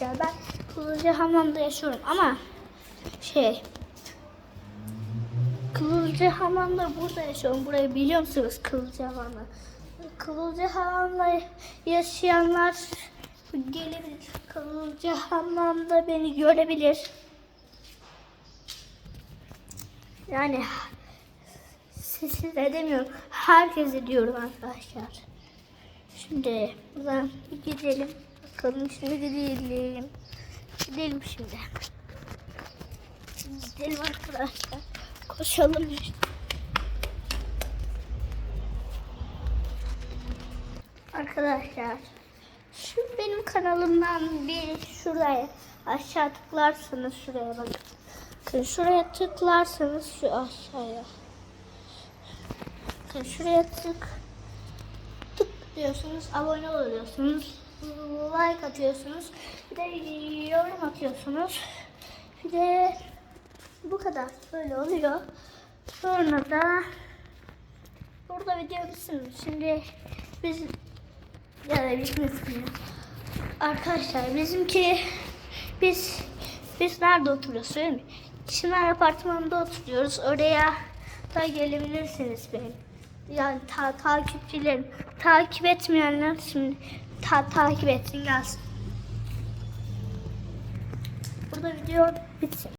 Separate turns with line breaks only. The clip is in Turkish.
Ben Kılıcı Hamam'da yaşıyorum ama şey Kılıcı Hamam'da burada yaşıyorum. Burayı biliyor musunuz Kılıcı Hamam'ı? Kılıcı Hamam'da yaşayanlar gelebilir. Kılıcı Hamam'da beni görebilir. Yani siz de demiyorum. Herkese diyorum arkadaşlar. Şimdi buradan gidelim. Bakalım şimdi gidelim. Gidelim şimdi. Gidelim arkadaşlar. Koşalım işte. Arkadaşlar şu benim kanalımdan bir şuraya aşağı tıklarsanız şuraya bakın. Şuraya tıklarsanız şu aşağıya. Şuraya tık tık diyorsunuz, abone oluyorsunuz, like atıyorsunuz, bir de yorum atıyorsunuz. Bir de bu kadar böyle oluyor. Sonra da burada video bitsin. Şimdi biz ya da bitmesin. Arkadaşlar bizimki biz biz nerede oturuyoruz değil mi? Çınar apartmanında oturuyoruz. Oraya da gelebilirsiniz benim. Yani ta takipçilerim. Takip etmeyenler şimdi ta takip etsin gelsin. Burada video bitsin.